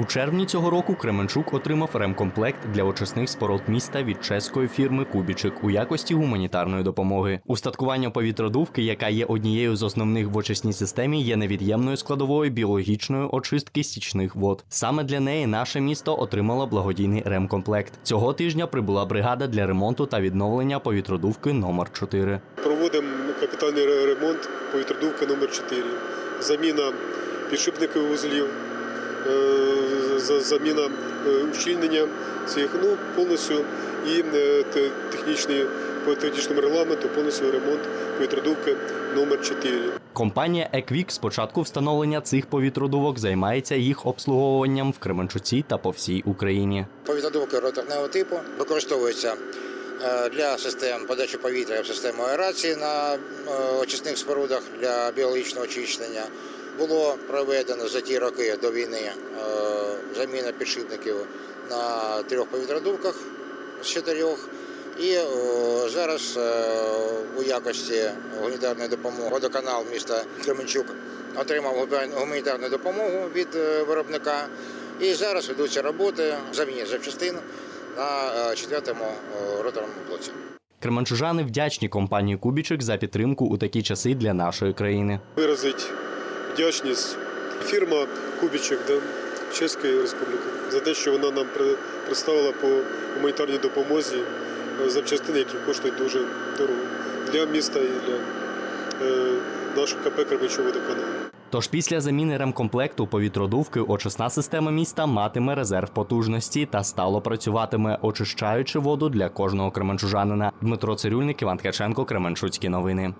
У червні цього року Кременчук отримав ремкомплект для очисних споруд міста від чеської фірми Кубічик у якості гуманітарної допомоги. Устаткування повітродувки, яка є однією з основних в очисній системі, є невід'ємною складовою біологічної очистки стічних вод. Саме для неї наше місто отримало благодійний ремкомплект. Цього тижня прибула бригада для ремонту та відновлення повітродувки номер 4 Проводимо капітальний ремонт повітродувки номер 4 Заміна підшипникових вузлів, за- заміна е, ущільнення цих, ну, повністю і е, технічний, по технічному регламенту повністю ремонт повітродувки номер 4 Компанія Еквік з початку встановлення цих повітродувок займається їх обслуговуванням в Кременчуці та по всій Україні. Повітродувки роторного типу використовуються е, для систем подачі повітря в систему аерації на очисних спорудах для біологічного очищення. Було проведено за ті роки до війни заміна підшипників на трьох повітродувках з чотирьох. І зараз е, у якості гуманітарної допомоги водоканал міста Кременчук отримав гуманітарну допомогу від е, виробника. І зараз ведуться роботи заміні запчастин на е, четвертому роторному блоці. Кременчужани вдячні компанії Кубічик за підтримку у такі часи для нашої країни. Виразить вдячність фірма Кубічек да, Чеської Республіки за те, що вона нам представила по гуманітарній допомозі е, запчастини, які коштують дуже дорого для міста і для е, нашого КП Кременчук водоканалу. Тож після заміни ремкомплекту повітродувки очисна система міста матиме резерв потужності та стало працюватиме, очищаючи воду для кожного кременчужанина. Дмитро Цирюльник, Іван Ткаченко, Кременчуцькі новини.